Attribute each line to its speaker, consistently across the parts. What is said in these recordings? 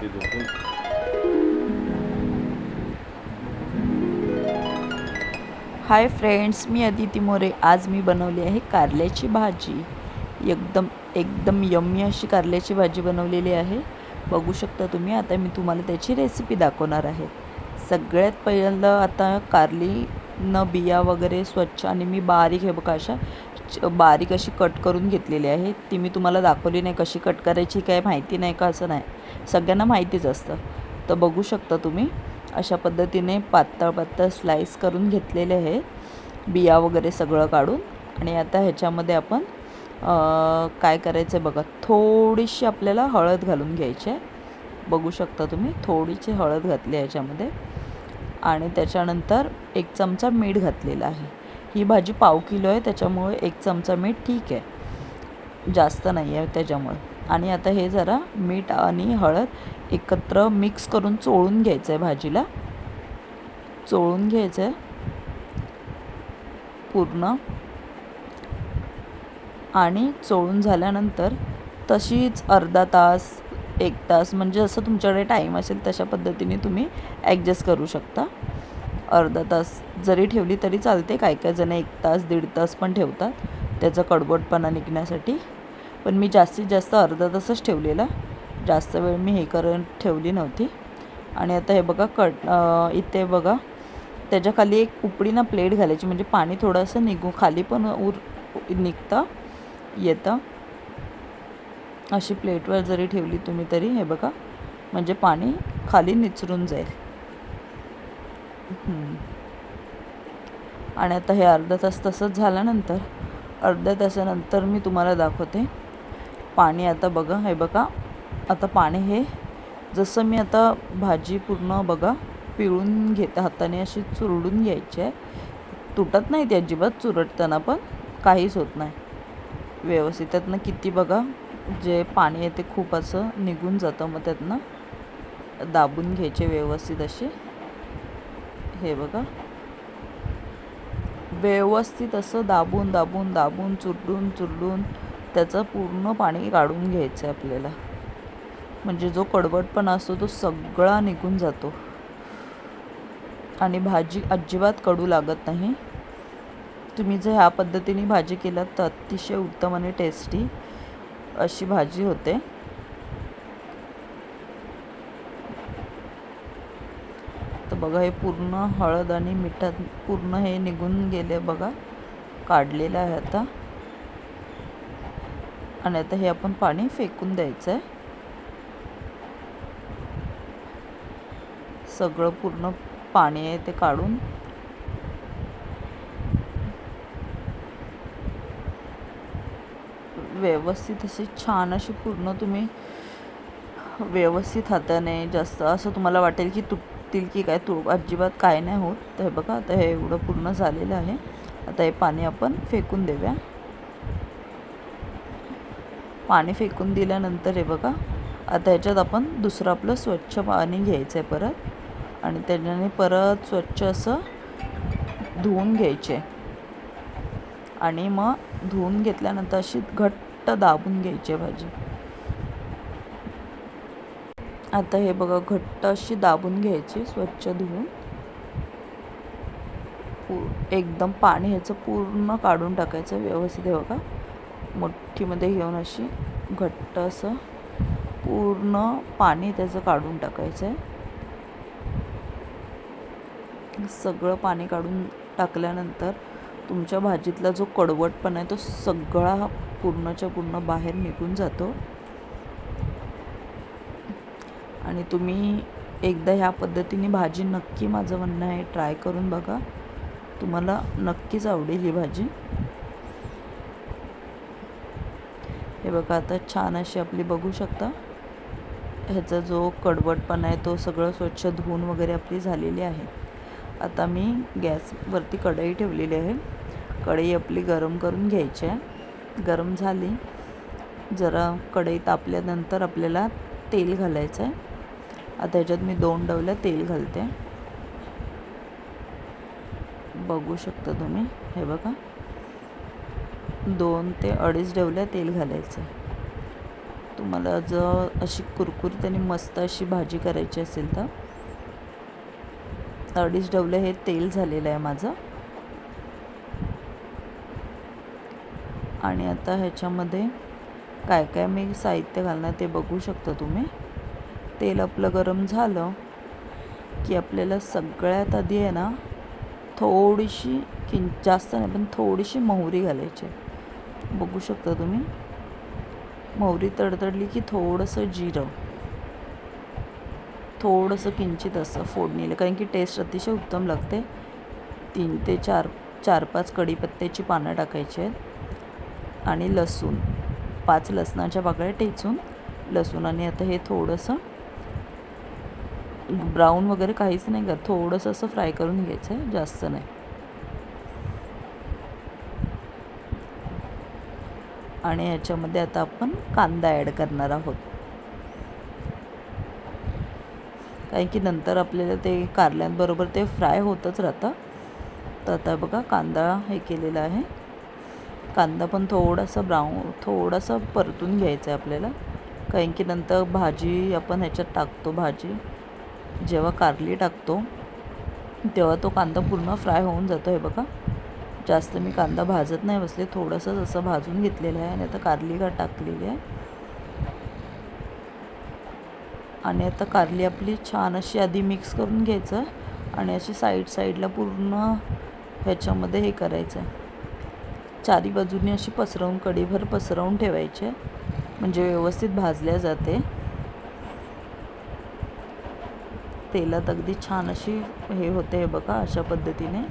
Speaker 1: ते झोपून
Speaker 2: hi friends मी अदिती मोरे. आज मी बनवली आहे कारल्याची भाजी. एकदम एकदम यम्मी अशी कारल्याची भाजी बनवलेली आहे. बघू शकता तुम्ही आता मी तुम्हाला त्याची रेसिपी दाखवणार आहे. सगळ्यात पहिल्यांदा आता कारली न बिया वगैरे स्वच्छ आणि मी बारीक हे बघा अशा. बारीक अशी कट करून घेतलेली आहे. ती मी तुम्हाला दाखवली नाही कशी कट करायची काय माहिती नाही का असं नाही. सगळ्यांना माहितीच असतं. तर बघू शकता तुम्ही अशा पद्धतीने पातळ पातळ स्लाईस करून घेतलेले आहे. बिया वगैरे सगळं काढून. आणि आता ह्याच्यामध्ये आपण काय करायचं आहे बघा थोडीशी आपल्याला हळद घालून घ्यायची आहे. बघू शकता तुम्ही थोडीशी हळद घातली आहे ह्याच्यामध्ये. आणि त्याच्यानंतर एक चमचा मीठ घातलेला आहे. ही भाजी पाव किलो आहे त्याच्यामुळे एक चमचा मीठ ठीक आहे. जास्त नाही आहे त्याच्यामुळे. आणि आता हे जरा मीठ आणि हळद एकत्र मिक्स करून चोळून घ्यायचं आहे भाजीला. चोळून घ्यायचं आहे पूर्ण. आणि चोळून झाल्यानंतर तशीच अर्धा तास एक तास म्हणजे जसं तुमच्याकडे टाईम असेल तशा पद्धतीने तुम्ही ॲडजस्ट करू शकता. अर्धा तास जरी ठेवली तरी चालते. काय काय जण एक तास दीड तास पण ठेवतात. त्याचा कडबोटपणा निघण्यासाठी. पण मी जास्तीत जास्त अर्धा तासच ठेवलेला. जास्त वेळ मी हे करत ठेवली नव्हती. आणि आता हे बघा कट इथे बघा. त्याच्याखाली एक उपडीनं प्लेट घालायची. म्हणजे पाणी थोडंसं निघू खाली पण उर निघतं येतं. अशी प्लेटवर जरी ठेवली तुम्ही तरी हे बघा. म्हणजे पाणी खाली निचरून जाईल. आणि आता हे अर्धा तास तसंच झाल्यानंतर अर्ध्या तासानंतर मी तुम्हाला दाखवते. पाणी आता बघा हे बघा. आता पाणी हे जसं मी आता भाजी पूर्ण बघा पिळून घेते. हाताने अशी चुरडून घ्यायची आहे. तुटत नाही ती अजिबात चुरडताना पण काहीच होत नाही. व्यवस्थित त्यातनं किती बघा. जे पाणी आहे ते खूप असं निघून जातं. मग त्यातनं दाबून घ्यायचे व्यवस्थित असे. हे बघा. व्यवस्थित असं दाबून दाबून दाबून चुरडून चुरडून त्याचं पूर्ण पाणी काढून घ्यायचं आहे आपल्याला. म्हणजे जो कडवटपणा असतो तो सगळा निघून जातो. आणि भाजी अजिबात कडू लागत नाही. तुम्ही जर ह्या पद्धतीने भाजी केलात तर अतिशय उत्तम आणि टेस्टी अशी भाजी होते तर बघा हे पूर्ण हळद आणि मिठात पूर्ण हे निघून गेले बघा. काढलेलं आहे आता. आणि आता हे आपण पाणी फेकून द्यायचं आहे सगळं पूर्ण पाणी आहे ते काढून. व्यवस्थित अशी छान अशी पूर्ण तुम्ही व्यवस्थित हाताने जास्त असं तुम्हाला वाटेल की तुटतील की काय तू अजिबात काय नाही होत. तर हे बघा आता हे एवढं पूर्ण झालेलं आहे. आता हे पाणी आपण फेकून देऊया. पाणी फेकून दिल्यानंतर हे बघा आता ह्याच्यात आपण दुसरं आपलं स्वच्छ पाणी घ्यायचं आहे परत. आणि त्याच्याने परत स्वच्छ असं धुवून घ्यायचे. आणि मग धुवून घेतल्यानंतर अशी घट्ट दाबून घ्यायची आहे भाजी. आता हे बघा घट्ट अशी दाबून घ्यायची स्वच्छ धुवून. पू- एकदम पाणी ह्याचं पूर्ण काढून टाकायचं व्यवस्थित हे बघा. मोठीमध्ये घेऊन अशी घट्ट असं पूर्ण पाणी त्याचं काढून टाकायचं आहे सगळं पाणी काढून टाकल्यानंतर तुमच्या भाजीतला जो कडवटपणा आहे तो सगळा पूर्णच्या पूर्ण बाहेर निघून जातो. आणि तुम्ही एकदा ह्या पद्धतीने भाजी नक्की माझं म्हणणं आहे ट्राय करून बघा. तुम्हाला नक्कीच आवडेल ही भाजी. हे बघा आता छान अशी आपली बघू शकता. ह्याचा जो कडवटपणा आहे तो सगळं स्वच्छ धुवून वगैरे आपली झालेली आहे. आता मी गॅसवरती कढई ठेवलेली आहे. कढई आपली गरम करून घ्यायची आहे. गरम झाली. जरा कढई तापल्यानंतर आपल्याला तेल घालायचं आहे. आता ह्याच्यात मी दोन डवल्या तेल घालते. बघू शकता तुम्ही. हे बघा. दोन ते अडीच डवल्या तेल घालायचं. तुम्हाला जर अशी कुरकुरीत आणि मस्त अशी भाजी करायची असेल तर. अडीच डवलं हे तेल झालेलं आहे माझं. आणि आता ह्याच्यामध्ये काय काय मी साहित्य घालणार ते बघू शकता तुम्ही. तेल आपलं गरम झालं की आपल्याला सगळ्यात आधी आहे ना थोडीशी किं जास्त नाही पण थोडीशी मोहरी घालायची बघू शकता तुम्ही? मोहरी तडतडली की थोडंसं जिरं. थोडंसं किंचित असं फोडणीला कारण की टेस्ट अतिशय उत्तम लागते. तीन ते चार चार पाच कढीपत्त्याची पानं टाकायची आहेत. आणि लसूण पाच लसणाच्या बाकड्या टेचून लसूण आणि आता हे थोडंसं ब्राऊन वगैरे काहीच नाही करत. थोडंसं असं फ्राय करून घ्यायचं आहे जास्त नाही. आणि याच्यामध्ये आता आपण कांदा ॲड करणार आहोत. कारण की नंतर आपल्याला ते कारल्यांबरोबर ते फ्राय होतच राहतं. तर आता बघा कांदा हे केलेला आहे. कांदा पण थोडासा ब्राऊन थोडासा परतून घ्यायचा आहे आपल्याला. कारण की नंतर भाजी आपण ह्याच्यात टाकतो भाजी. जेव्हा कारली टाकतो तेव्हा तो कांदा पूर्ण फ्राय होऊन जातो. आहे बघा जास्त मी कांदा भाजत नाही बसले थोडंसं असं भाजून घेतलेलं आहे. आणि आता कारली का टाकलेली आहे? आणि आता कारली आपली छान अशी आधी मिक्स करून घ्यायचं आणि अशी साईड साईडला पूर्ण ह्याच्यामध्ये हे करायचं आहे. चारी बाजूनी अशी पसरवून कडीभर पसरवून ठेवायचे म्हणजे व्यवस्थित भाजल्या जाते. तेलात अगदी छान अशी हे होते हे बघा अशा पद्धतीने.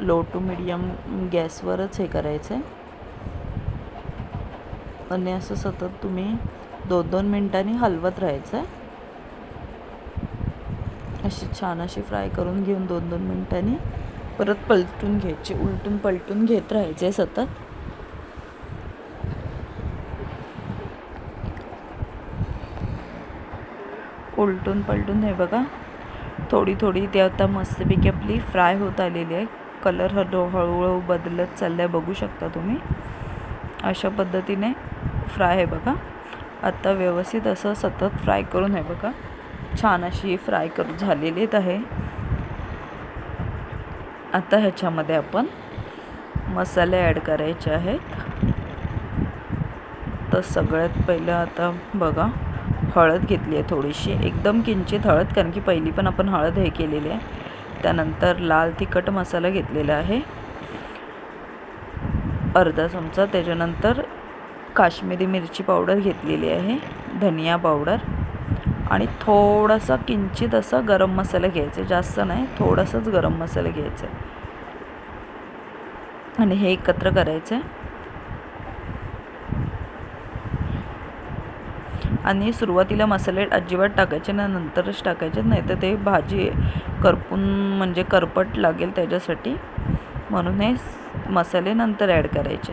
Speaker 2: लो टू मिडियम गॅसवरच हे करायचं आहे आणि असं सतत तुम्ही दोन दोन मिनटांनी हलवत राहायचं आहे अशी छान अशी फ्राय करून घेऊन दोन दोन मिनटांनी परत पलटून घ्यायचे उलटून पलटून घेत राहायचे सतत. उलटून पलटून हे बघा. थोडी थोडी ते आता मस्तपैकी आपली फ्राय होत आलेली आहे. कलर हळू हळूहळू बदलत चाललं आहे बघू शकता तुम्ही. अशा पद्धतीने फ्राय आहे बघा. आता व्यवस्थित असं सतत फ्राय करून आहे बघा. छान अशी फ्राय करू झालेलीच आहे. आता ह्याच्यामध्ये आपण मसाले ॲड करायचे आहेत. तर सगळ्यात पहिलं आता बघा. हळद घेतली आहे थोडीशी. एकदम किंचित हळद कारण की पहिली पण आपण हळद हे केलेली आहे. त्यानंतर लाल तिखट मसाला घेतलेला आहे. अर्धा चमचा. त्याच्यानंतर काश्मीरी मिरची पावडर घेतलेली आहे. धनिया पावडर. आणि थोडासा किंचित असा गरम मसाला घ्यायचा जास्त नाही थोडासाच गरम मसाला घ्यायचा आणि हे एकत्र करायचं आहे. आणि सुरुवातीला मसाले अजिबात टाकायचे ना नंतरच टाकायचे नाही तर ते भाजी करपून म्हणजे करपट लागेल त्याच्यासाठी. म्हणून हे मसाले नंतर ॲड करायचे.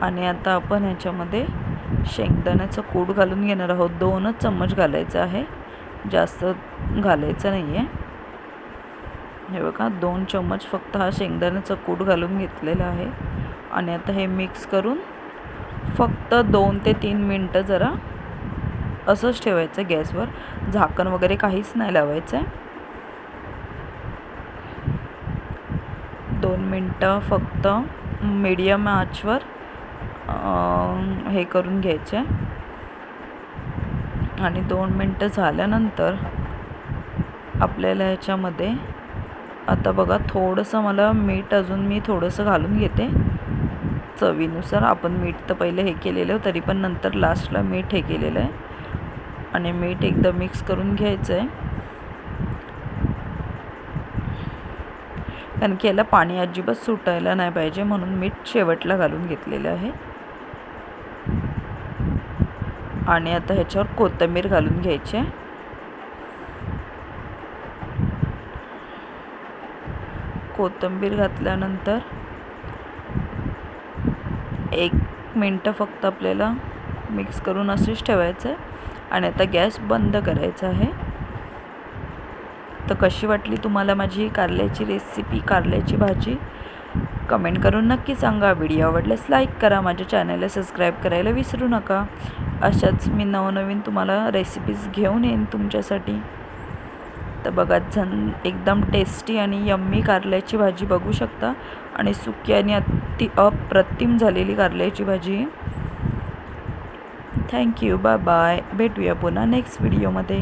Speaker 2: आणि आता आपण ह्याच्यामध्ये शेंगदाण्याचं कूट घालून घेणार आहोत. दोनच चम्मच घालायचं आहे. जास्त घालायचं नाही आहे हे बघा दोन चम्मच फक्त हा शेंगदाण्याचा कूट घालून घेतलेला आहे. आणि आता हे मिक्स करून फक्त दोन ते तीन मिनटं जरा असंच ठेवायचं गॅसवर. झाकण वगैरे काहीच नाही लावायचं आहे दोन मिनटं फक्त मीडियम आचवर हे करून घ्यायचे आणि दोन मिनटं झाल्यानंतर आपल्याला ह्याच्यामध्ये आता बघा थोडंसं मला मीठ अजून मी थोडंसं घालून घेते. चवीनुसार आपण मीठ तर पहिले हे केलेलं तरी पण नंतर लास्टला मीठ हे केलेलं आहे. आणि मीठ एकदा मिक्स करून घ्यायचं आहे. कारण की याला पाणी अजिबात सुटायला नाही पाहिजे म्हणून मीठ शेवटला घालून घेतलेलं आहे. आणि आता ह्याच्यावर कोथिंबीर घालून घ्यायची आहे. कोथिंबीर घातल्यानंतर एक मिनटं फक्त आपल्याला मिक्स करून असेच ठेवायचं आहे आणि आता गॅस बंद करायचा आहे. तर कशी वाटली तुम्हाला माझी कारल्याची रेसिपी कारल्याची भाजी? कमेंट करून नक्की सांगा. व्हिडिओ आवडल्यास लाईक करा. माझ्या चॅनलला सबस्क्राईब करायला विसरू नका. अशाच मी नवनवीन तुम्हाला रेसिपीज घेऊन येईन तुमच्यासाठी. तर बघा झन एकदम टेस्टी आणि यम्मी कारल्याची भाजी बघू शकता. आणि सुकी आणि अति अप्रतिम झालेली कारल्याची भाजी. थँक्यू बाय बाय भेटूया पुन्हा नेक्स्ट व्हिडिओमध्ये